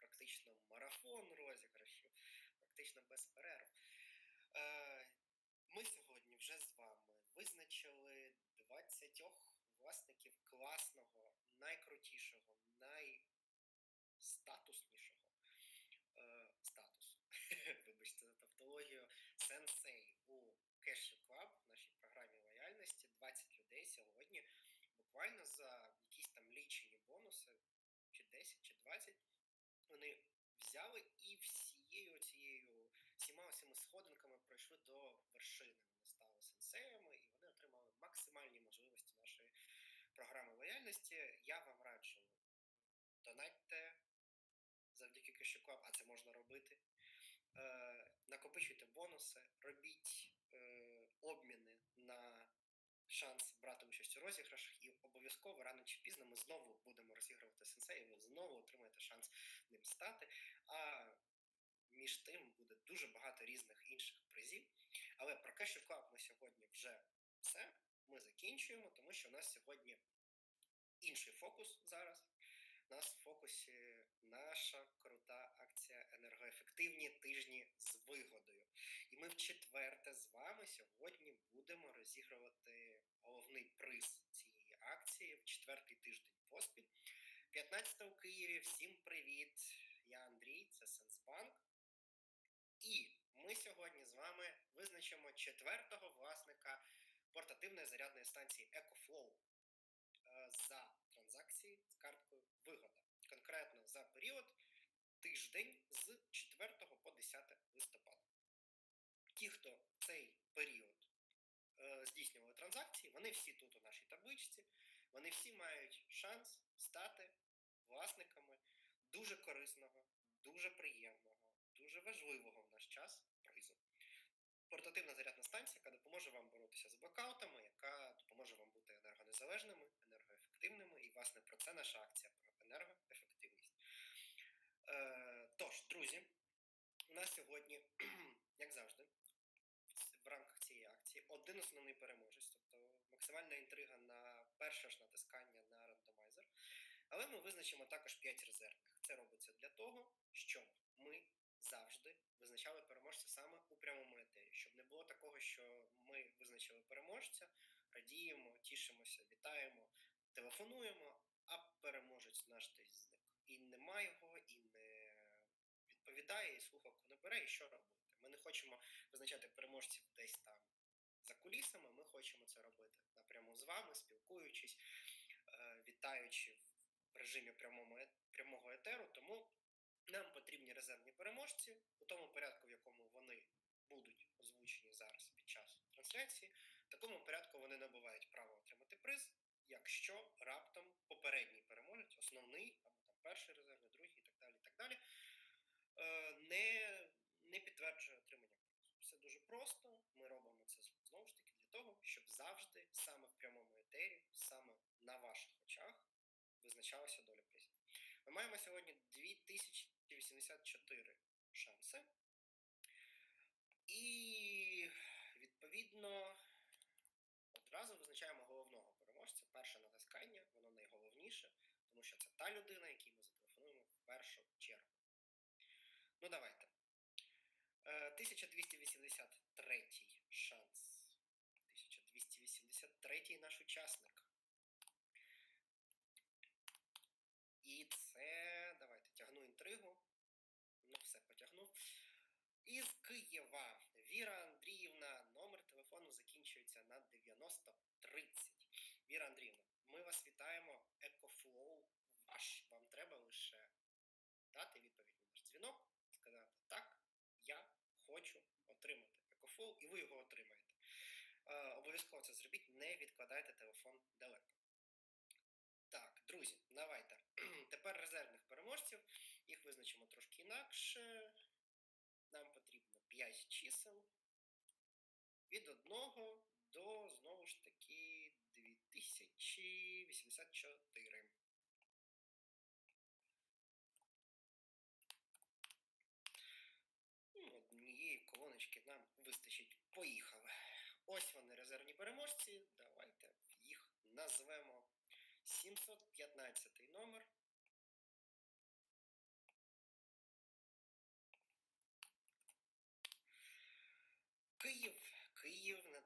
практично марафон розіграшів, практично без перерв. Е, Ми сьогодні вже з вами визначили 20 власників класного, найкрутішого, найстатуснішого е, статусу. Вибачте за тавтологію, сенсей у Cash Club, в нашій програмі лояльності. 20 людей сьогодні буквально за якісь там лічені бонуси, чи 10, чи 20, вони взяли і всією цією всіма цими сходинками пройшли до вершини. Вони стали сенсеями і вони отримали максимальні можливості нашої програми лояльності. Я вам раджу донатьте завдяки Кешуклаб, а це можна робити. Е, накопичуйте бонуси, робіть е, обміни на шанс брати участь у розіграшах, і обов'язково рано чи пізно ми знову будемо розігрувати сенсей, і ви знову отримаєте шанс ним стати. А між тим буде дуже багато різних інших призів. Але про Club ми сьогодні вже все. Ми закінчуємо, тому що у нас сьогодні інший фокус зараз. У нас в фокусі наша крута акція енергоефективні тижні з вигодою. І ми в четверте з вами сьогодні будемо розігрувати головний приз цієї акції в четвертий тиждень поспіль. 15 у Києві. Всім привіт! Я Андрій, це Сенсбанк. І ми сьогодні з вами визначимо четвертого власника портативної зарядної станції EcoFlow е, за транзакції з карткою Вигода. Конкретно за період тиждень з 4 по 10 листопада. Ті, хто цей період е, здійснювали транзакції, вони всі тут у нашій табличці, вони всі мають шанс стати власниками дуже корисного, дуже приємного, дуже важливого в наш час призу. Портативна зарядна станція, яка допоможе вам боротися з блокаутами, яка допоможе вам бути енергонезалежними, енергоефективними, і, власне, про це наша акція про енергоефективність. Е, тож, друзі, у нас сьогодні, як завжди, в рамках цієї акції один основний переможець, тобто максимальна інтрига на перше ж натискання на. Але ми визначимо також 5 резервних. Це робиться для того, щоб ми завжди визначали переможця саме у прямому етері, щоб не було такого, що ми визначили переможця, радіємо, тішимося, вітаємо, телефонуємо, а переможець наш десь зник. І нема його, і не відповідає, і слухавку не бере, і що робити. Ми не хочемо визначати переможців десь там за кулісами. Ми хочемо це робити напряму з вами, спілкуючись, е, вітаючи в режимі прямому, е- прямого етеру. Тому нам потрібні резервні переможці у тому порядку, в якому вони будуть озвучені зараз під час трансляції. В такому порядку вони набувають право отримати приз, якщо раптом попередній переможець, основний або там перший резервний, другий і так далі, і так далі, е, не, не підтверджує отримання. Все дуже просто. Ми робимо це знову ж таки для того, щоб завжди саме в прямому етері, саме на ваших очах, визначалася доля призів. Ми маємо сьогодні 2084 шанси. І відповідно одразу визначаємо головного переможця. Перше натискання, воно найголовніше, тому що це та людина, якій ми зателефонуємо в першу чергу. Ну, давайте. Е, 1283 шанс. 1283 наш учасник. І це. Давайте тягну інтригу. Ну, потягнув. Із Києва Віра Андріївна, номер телефону закінчується на 9030. Віра Андріївна, ми вас вітаємо. Екофлоу ваш. Вам треба лише дати відповідь на наш дзвінок, сказати так, я хочу отримати екофлоу, і ви його отримаєте. Е, обов'язково це зробіть, не відкладайте телефон далеко. Так, друзі, давайте. Тепер резервних переможців. Їх визначимо трошки інакше. Нам потрібно 5 чисел. Від 1 до, знову ж таки, 2084. Ну, Однієї колоночки нам вистачить. Поїхали. Ось вони резервні переможці. Давайте їх назвемо 715 номер.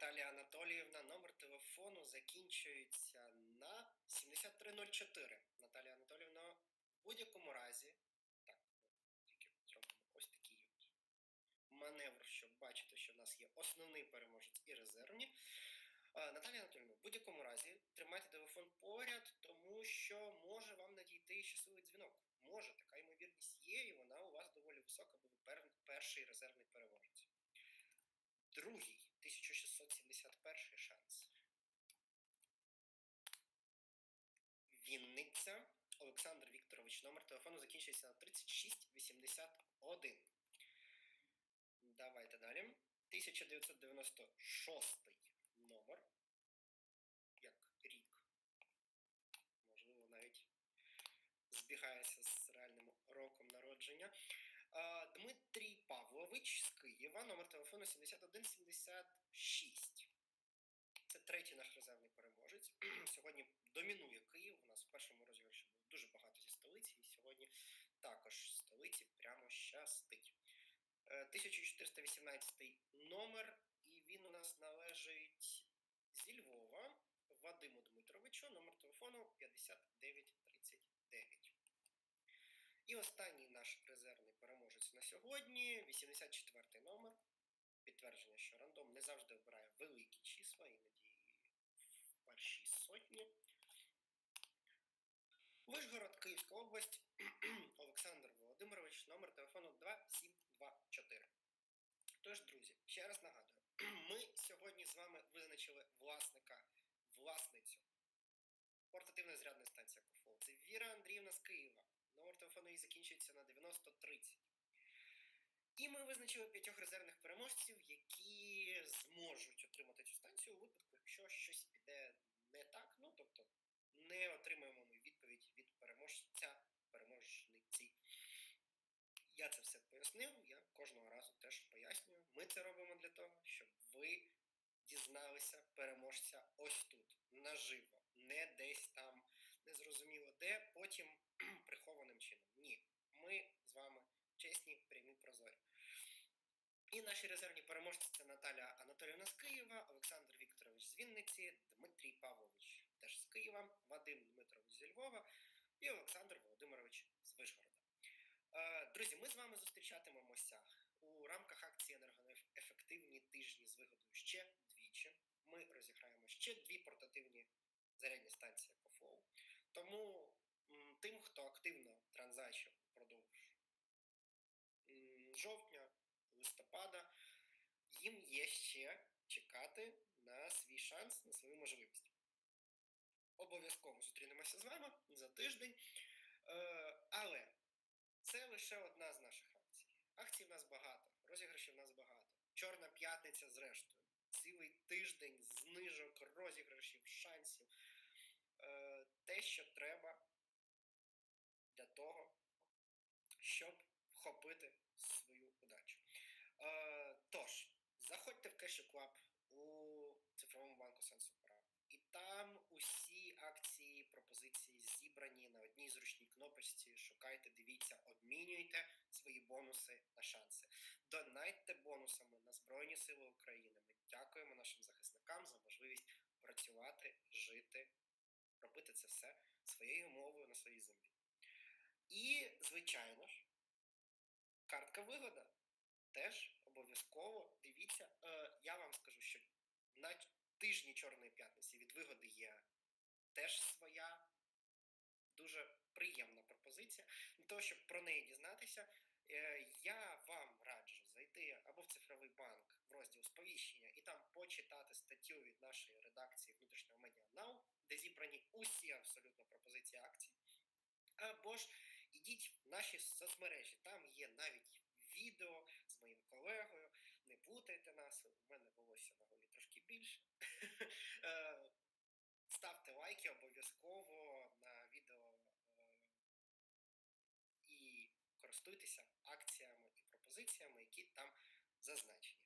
Наталія Анатоліївна, номер телефону закінчується на 7304. Наталія Анатоліївна, в будь-якому разі, так, тільки зробимо ось такий маневр, щоб бачити, що в нас є основний переможець і резервні. Наталія Анатоліївна, в будь-якому разі тримайте телефон поряд, тому що може вам надійти щасливий дзвінок. Може, така ймовірність є, і вона у вас доволі висока, бо ви перший резервний переможець. Другий 1671 шанс. Вінниця. Олександр Вікторович, номер телефону закінчується на 3681. Давайте далі. 1996 номер. Як рік. Можливо, навіть збігається з реальним роком народження. А, Дмитрій Павлович з Києва, номер телефону 7176. Це третій наш резервний переможець. Сьогодні домінує Київ. У нас в першому розіграші було дуже багато зі столиці, і сьогодні також столиці прямо щастить. Е, 1418 номер, і він у нас належить зі Львова Вадиму Дмитровичу, номер телефону 5939. І останній наш резервний переможець на сьогодні 84 номер. Підтвердження, що рандом не завжди обирає великі числа, іноді в першій сотні. Вишгород, Київська область, Олександр Володимирович, номер телефону 2724. Тож, друзі, ще раз нагадую, ми сьогодні з вами визначили власника, власницю портативної зрядної станції Акофол. Це Віра Андріївна з Києва. Номер телефону її закінчується на 9030. І ми визначили п'ятьох резервних переможців, які зможуть отримати цю станцію у випадку, якщо щось піде не так. Ну тобто не отримаємо ми відповідь від переможця, переможниці. Я це все пояснив, я кожного разу теж пояснюю. Ми це робимо для того, щоб ви дізналися переможця ось тут, наживо, не десь там незрозуміло де, потім прихованим чином. Ні, ми з вами чесні, прямі, прозорі. І наші резервні переможці це Наталя Анатоліївна з Києва, Олександр Вікторович з Вінниці, Дмитрій Павлович теж з Києва, Вадим Дмитрович зі Львова і Олександр Володимирович з Вишгорода. Е, Друзі, ми з вами зустрічатимемося у рамках акції енергоефективні тижні з вигодою ще двічі. Ми розіграємо ще дві портативні зарядні станції КОФОУ. Тому тим, хто активно транзачив впродовж жовтня, листопада, їм є ще чекати на свій шанс, на свою можливість. Обов'язково зустрінемося з вами за тиждень. Е, але це лише одна з наших акцій. Акцій в нас багато, розіграшів в нас багато. Чорна п'ятниця, зрештою. Цілий тиждень знижок, розіграшів, шансів. Е, те, що треба для того, щоб вхопити свою удачу. Е, тож, заходьте в Cash Club у цифровому банку Сенсупра. І там усі акції, пропозиції зібрані на одній зручній кнопочці. Шукайте, дивіться, обмінюйте свої бонуси на шанси. Донайте бонусами на Збройні Сили України. Ми дякуємо нашим захисникам за можливість працювати, жити, робити це все своєю мовою на своїй землі. І, звичайно ж, картка вигода. Теж обов'язково дивіться. Е, я вам скажу, що на тижні Чорної п'ятниці від вигоди є теж своя дуже приємна пропозиція. Для того, щоб про неї дізнатися, е, я вам раджу зайти або в цифровий банк в розділ сповіщення і там почитати статтю від нашої редакції внутрішнього медіа Now, де зібрані усі абсолютно пропозиції акцій. Або ж ідіть в наші соцмережі, там є навіть відео з моїм колегою. Не путайте нас, у мене волосся на голові трошки більше. Е, Ставте лайки обов'язково на відео е, і користуйтеся акціями і пропозиціями, які там зазначені.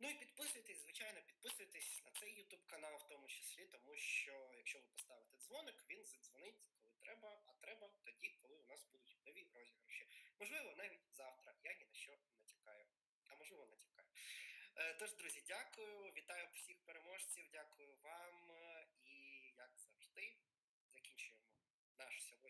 Ну і підписуйтесь, звичайно, підписуйтесь на цей YouTube канал в тому числі, тому що якщо ви поставите дзвоник, він задзвонить, коли треба, а треба тоді, коли у нас будуть нові розіграші. Можливо, навіть завтра. Я ні на що не тікаю. А можливо, не тікаю. Тож, друзі, дякую. Вітаю всіх переможців. Дякую вам. е, І як завжди, закінчуємо наш марафон